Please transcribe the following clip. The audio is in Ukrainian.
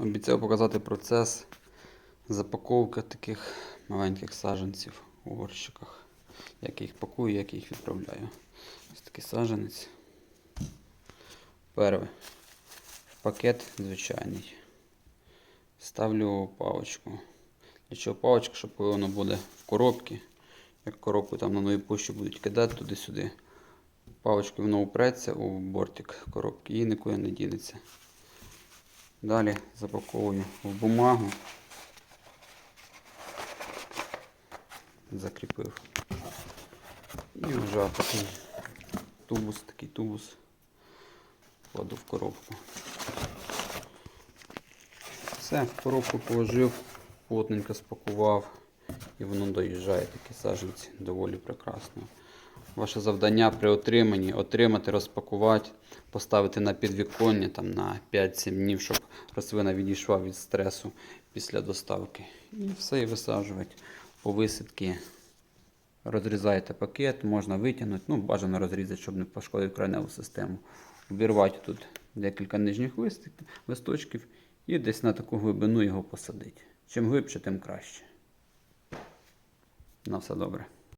Обіцяв показати процес запаковки таких маленьких саджанців у горщиках. Як я їх пакую, як я їх відправляю. Ось такий саджанець. Перший. Пакет звичайний. Ставлю паличку. Для чого паличка, щоб воно буде в коробці, як коробку там на новій пошті будуть кидати туди-сюди. Паличкою воно упреться у бортик коробки і нікуди не дінеться. Далі запаковую в бумагу. Закріпив. І вже такий тубус, такий тубус кладу в коробку. Все, в коробку положив, плотненько спакував і воно доїжджає такі саджанці доволі прекрасно. Ваше завдання при отриманні отримати, розпакувати, поставити на підвіконня там, на 5-7 днів, щоб рослина відійшла від стресу після доставки. І все і висаджувати по висадці. Розрізаєте пакет, можна витягнути, ну бажано розрізати, щоб не пошкодити кореневу систему. Обірвати тут декілька нижніх листочків і десь на таку глибину його посадити. Чим глибше, тим краще. На все добре.